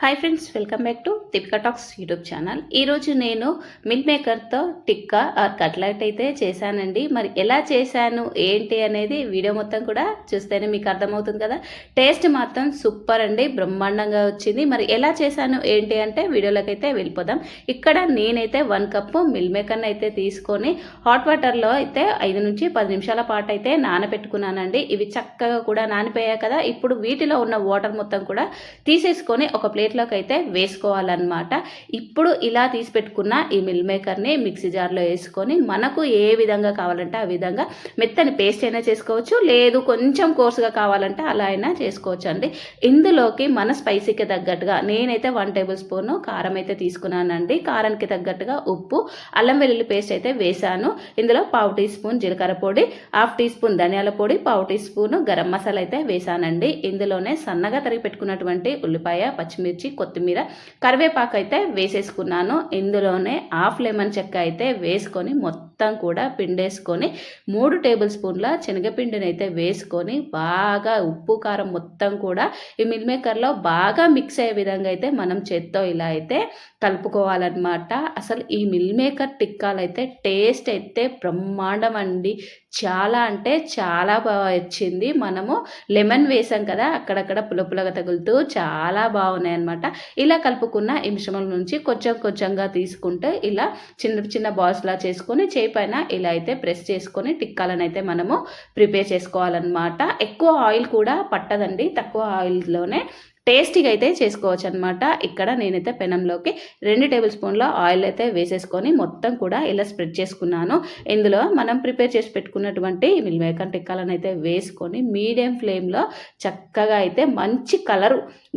Hi friends welcome back to Deepika talks YouTube channel ఈరోజు నేను meal మేకర్తో tikka or cutlet అయితే చేశానండి. మరి ఎలా చేశాను ఏంటి అనేది వీడియో మొత్తం కూడా చూస్తేనే మీకు అర్థమవుతుంది కదా. టేస్ట్ మాత్రం సూపర్ అండి బ్రహ్మాండంగా వచ్చింది. మరి ఎలా చేశాను ఏంటి అంటే వీడియోలోకి అయితే వెళ్ళిపోదాం. ఇక్కడ నేనైతే వన్ కప్పు మిల్ మేకర్ని అయితే తీసుకొని హాట్ వాటర్లో అయితే ఐదు నుంచి పది నిమిషాల పాటు అయితే నానబెట్టుకున్నానండి. ఇవి చక్కగా కూడా నానిపోయాయి కదా. ఇప్పుడు వీటిలో ఉన్న వాటర్ మొత్తం కూడా తీసేసుకొని ఒక ప్లేట్లోకి అయితే వేసుకోవాలన్నమాట. ఇప్పుడు ఇలా తీసి పెట్టుకున్న ఈ మిల్ మేకర్ని మిక్సీ జార్లో వేసుకొని మనకు ఏ విధంగా కావాలంటే ఆ విధంగా మెత్తని పేస్ట్ అయినా చేసుకోవచ్చు లేదు కొంచెం కోర్సుగా కావాలంటే అలా అయినా చేసుకోవచ్చు అండి ఇందులోకి మన స్పైసీకి తగ్గట్టుగా నేనైతే వన్ టేబుల్ స్పూన్ కారం అయితే తీసుకున్నానండి. కారానికి తగ్గట్టుగా ఉప్పు అల్లం వెల్లుల్లి పేస్ట్ అయితే వేశాను. ఇందులో పావు టీ స్పూన్ జీలకర్ర పొడి హాఫ్ టీ స్పూన్ ధనియాల పొడి పావు టీ స్పూన్ గరం మసాలా అయితే వేశానండి. ఇందులోనే సన్నగా తరిగి పెట్టుకున్నటువంటి ఉల్లిపాయ పచ్చిమిర్చి కొత్తిమీర కరివేపాకు అయితే వేసేసుకున్నాను. ఇందులోనే హాఫ్ లెమన్ చెక్క అయితే వేసుకొని మొత్తం కూడా పిండేసుకొని మూడు టేబుల్ స్పూన్ల శనగపిండిని అయితే వేసుకొని బాగా ఉప్పు కారం మొత్తం కూడా ఈ మిల్ మేకర్లో బాగా మిక్స్ అయ్యే విధంగా అయితే మనం చేత్తో ఇలా అయితే కలుపుకోవాలన్నమాట. అసలు ఈ మిల్ మేకర్ టిక్కాలు అయితే టేస్ట్ అయితే బ్రహ్మాండం అండి. చాలా అంటే చాలా బాగా వచ్చింది. మనము లెమన్ వేసాం కదా అక్కడక్కడ పులపులగా తగులుతూ చాలా బాగున్నాయి అనమాట ఇలా కలుపుకున్న ఈ మిశ్రమం నుంచి కొంచెం కొంచెంగా తీసుకుంటే ఇలా చిన్న చిన్న బాల్స్లా చేసుకొని చేయి పైన ఇలా అయితే ప్రెస్ చేసుకొని టిక్కాలను అయితే మనము ప్రిపేర్ చేసుకోవాలన్నమాట. ఎక్కువ ఆయిల్ కూడా పట్టదండి. తక్కువ ఆయిల్లోనే టేస్టీగా అయితే చేసుకోవచ్చు అనమాట ఇక్కడ నేనైతే పెనంలోకి రెండు టేబుల్ స్పూన్ల ఆయిల్ అయితే వేసేసుకొని మొత్తం కూడా ఇలా స్ప్రెడ్ చేసుకున్నాను. ఇందులో మనం ప్రిపేర్ చేసి పెట్టుకున్నటువంటి మిల్ మేకర్ టిక్కాలను అయితే వేసుకొని మీడియం ఫ్లేమ్లో చక్కగా అయితే మంచి కలర్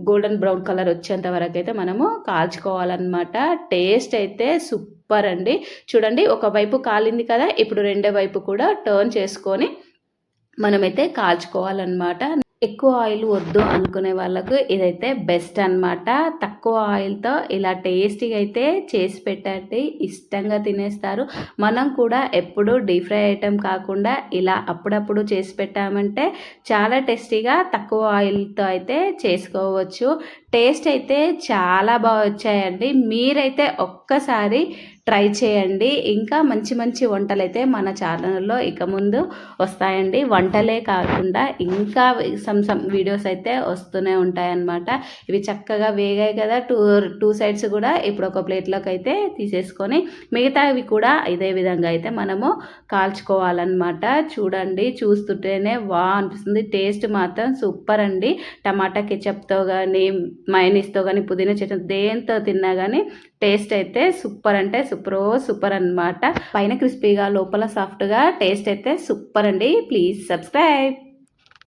గోల్డెన్ బ్రౌన్ కలర్ వచ్చేంత వరకు అయితే మనము కాల్చుకోవాలన్నమాట. టేస్ట్ అయితే సూపర్ అండి. చూడండి ఒకవైపు కాలింది కదా ఇప్పుడు రెండో వైపు కూడా టర్న్ చేసుకొని మనమైతే కాల్చుకోవాలన్నమాట. ఎక్కువ ఆయిల్ వద్దు అనుకునే వాళ్ళకు ఇదైతే బెస్ట్ అనమాట తక్కువ తక్కువ ఆయిల్తో ఇలా టేస్టీగా అయితే చేసి పెట్టండి. ఇష్టంగా తినేస్తారు. మనం కూడా ఎప్పుడు డీప్ ఫ్రై ఐటెం కాకుండా ఇలా అప్పుడప్పుడు చేసి పెట్టామంటే చాలా టేస్టీగా తక్కువ ఆయిల్తో అయితే చేసుకోవచ్చు. టేస్ట్ అయితే చాలా బాగా వచ్చాయండి. మీరైతే ఒక్కసారి ట్రై చేయండి. ఇంకా మంచి మంచి వంటలు అయితే మన ఛానల్లో ఇక ముందు వస్తాయండి. వంటలే కాకుండా ఇంకా సమ్ సమ్ వీడియోస్ అయితే వస్తూనే ఉంటాయన్నమాట. ఇవి చక్కగా వేగాయి కదా టూ టూ సైడ్స్ కూడా ఇప్పుడు ఒక ప్లేట్లోకి అయితే తీసేసుకొని మిగతావి కూడా ఇదే విధంగా అయితే మనము కాల్చుకోవాలన్నమాట. చూడండి చూస్తుంటేనే వా అనిపిస్తుంది. టేస్ట్ మాత్రం సూపర్ అండి. టమాటా కెచప్తో కానీ మైనీస్తో కానీ పుదీనా చట్నీ దేంతో తిన్నా కానీ టేస్ట్ అయితే సూపర్ అంటే సూపర్ సూపర్ అనమాట పైన క్రిస్పీగా లోపల సాఫ్ట్గా టేస్ట్ అయితే సూపర్ అండి. Please subscribe.